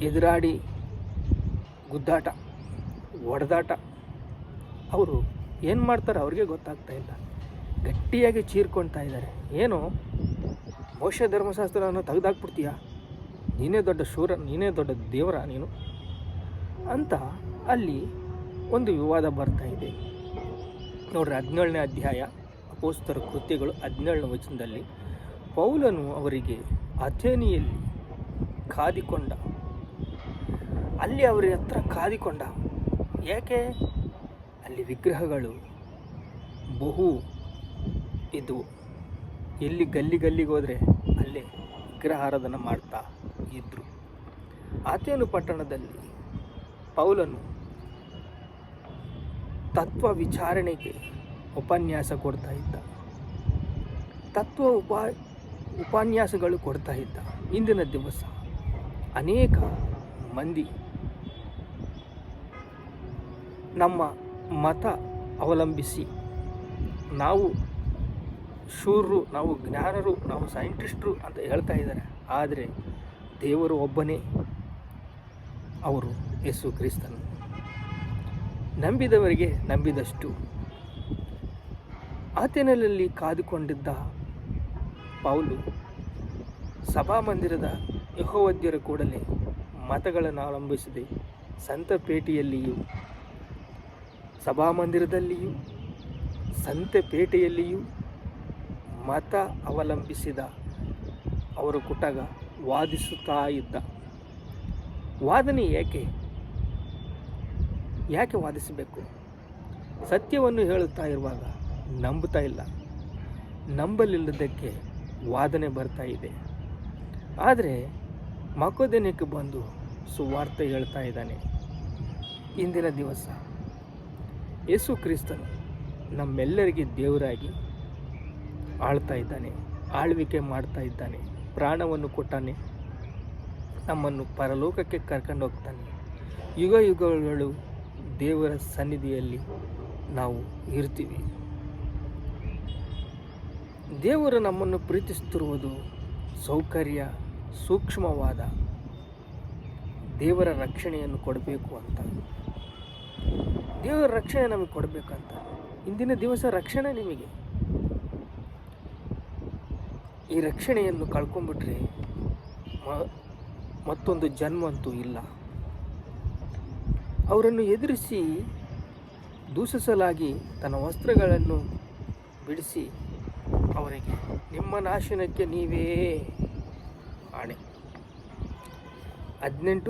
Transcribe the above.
ಎದುರಾಡಿ ಗುದ್ದಾಟ ಹೊಡೆದಾಟ ಅವರು ಏನು ಮಾಡ್ತಾರೆ ಅವ್ರಿಗೆ ಗೊತ್ತಾಗ್ತಾ ಇಲ್ಲ. ಗಟ್ಟಿಯಾಗಿ ಚೀರ್ಕೊಳ್ತಾ ಇದ್ದಾರೆ. ಏನು? ಮೋಶ ಧರ್ಮಶಾಸ್ತ್ರವನ್ನು ತೆಗೆದಾಕ್ಬಿಡ್ತೀಯಾ? ನೀನೇ ದೊಡ್ಡ ಶೂರ, ನೀನೇ ದೊಡ್ಡ ದೇವರ ನೀನು. ಅಂತ ಅಲ್ಲಿ ಒಂದು ವಿವಾದ ಬರ್ತಾ ಇದೆ. ನೋಡ್ರಿ, ಹದಿನೇಳನೇ ಅಧ್ಯಾಯ ಅಪೋಸ್ತರ ಕೃತ್ಯಗಳು ಹದಿನೇಳನೇ ವಚನದಲ್ಲಿ ಪೌಲನು ಅವರಿಗೆ ಅಥೇನಿಯಲ್ಲಿ ಕಾದಿಕೊಂಡ ಅಲ್ಲಿ ಅವರ ಹತ್ರ ಕಾದಿಕೊಂಡ. ಏಕೆ ಅಲ್ಲಿ ವಿಗ್ರಹಗಳು ಬಹು ಇದ್ದವು ಎಲ್ಲಿ ಗಲ್ಲಿ ಗಲ್ಲಿಗೆ ಹೋದರೆ ಅಲ್ಲೇ ವಿಗ್ರಹಾರಾಧನೆ ಮಾಡ್ತಾ ಇದ್ದರು ಆತೇನು ಪಟ್ಟಣದಲ್ಲಿ ಪೌಲನು ತತ್ವ ವಿಚಾರಣೆಗೆ ಉಪನ್ಯಾಸ ಕೊಡ್ತಾ ಇದ್ದ. ತತ್ವ ಉಪ ಉಪನ್ಯಾಸಗಳು ಕೊಡ್ತಾ ಇದ್ದ. ಇಂದಿನ ದಿವಸ ಅನೇಕ ಮಂದಿ ನಮ್ಮ ಮತ ಅವಲಂಬಿಸಿ. ನಾವು ಶೂರರು, ನಾವು ಜ್ಞಾನರು, ನಾವು ಸೈಂಟಿಸ್ಟ್ರು ಅಂತ ಹೇಳ್ತಾ ಇದ್ದಾರೆ. ಆದರೆ ದೇವರು ಒಬ್ಬನೇ ಅವರು ಯೇಸು ಕ್ರಿಸ್ತನು. ನಂಬಿದವರಿಗೆ ನಂಬಿದಷ್ಟು. ಆತನಲ್ಲಿ ಕಾದುಕೊಂಡಿದ್ದ ಪೌಲು ಸಭಾಮಂದಿರದ ಯಹೋವದ್ಯರ ಕೂಡಲೇ ಮತಗಳನ್ನು ಅವಲಂಬಿಸಿದೆ ಸಂತ ಪೇಟೆಯಲ್ಲಿಯೂ ಸಭಾಮಂದಿರದಲ್ಲಿಯೂ, ಸಂತೆಪೇಟೆಯಲ್ಲಿಯೂ ಮತ ಅವಲಂಬಿಸಿದ ಅವರು ಕುಟಗ ವಾದಿಸುತ್ತಾ ಇದ್ದ. ವಾದನೆ ಏಕೆ ಯಾಕೆ ವಾದಿಸಬೇಕು? ಸತ್ಯವನ್ನು ಹೇಳುತ್ತಾ ಇರುವಾಗ ನಂಬುತ್ತಾ ಇಲ್ಲ. ನಂಬಲಿಲ್ಲದಕ್ಕೆ ವಾದನೆ ಬರ್ತಾ ಇದೆ. ಆದರೆ ಮಕೋದಿನಕ್ಕೆ ಬಂದು ಸುವಾರ್ತೆ ಹೇಳ್ತಾ ಇದ್ದಾನೆ. ಇಂದಿನ ದಿವಸ ಯೇಸು ಕ್ರಿಸ್ತನು ನಮ್ಮೆಲ್ಲರಿಗೆ ದೇವರಾಗಿ ಆಳ್ತಾ ಇದ್ದಾನೆ, ಆಳ್ವಿಕೆ ಮಾಡ್ತಾ ಇದ್ದಾನೆ, ಪ್ರಾಣವನ್ನು ಕೊಟ್ಟಾನೆ, ನಮ್ಮನ್ನು ಪರಲೋಕಕ್ಕೆ ಕರ್ಕೊಂಡು ಹೋಗ್ತಾನೆ. ಯುಗ ಯುಗಗಳು ದೇವರ ಸನ್ನಿಧಿಯಲ್ಲಿ ನಾವು ಇರ್ತೀವಿ. ದೇವರು ನಮ್ಮನ್ನು ಪ್ರೀತಿಸುತ್ತಿರುವುದು ಸೌಕರ್ಯ, ಸೂಕ್ಷ್ಮವಾದ ದೇವರ ರಕ್ಷಣೆಯನ್ನು ಕೊಡಬೇಕು ಅಂತ. ದೇವರ ರಕ್ಷಣೆ ನಮಗೆ ಕೊಡಬೇಕಂತ. ಇಂದಿನ ದಿವಸ ರಕ್ಷಣೆ ನಿಮಗೆ. ಈ ರಕ್ಷಣೆಯನ್ನು ಕಳ್ಕೊಂಡ್ಬಿಟ್ರೆ ಮತ್ತೊಂದು ಜನ್ಮ ಅಂತೂ ಇಲ್ಲ. ಅವರನ್ನು ಎದುರಿಸಿ ದೂಷಿಸಲಾಗಿ ತನ್ನ ವಸ್ತ್ರಗಳನ್ನು ಬಿಡಿಸಿ ಅವರಿಗೆ, ನಿಮ್ಮ ನಾಶನಕ್ಕೆ ನೀವೇ ಆಣೆ. ಹದಿನೆಂಟು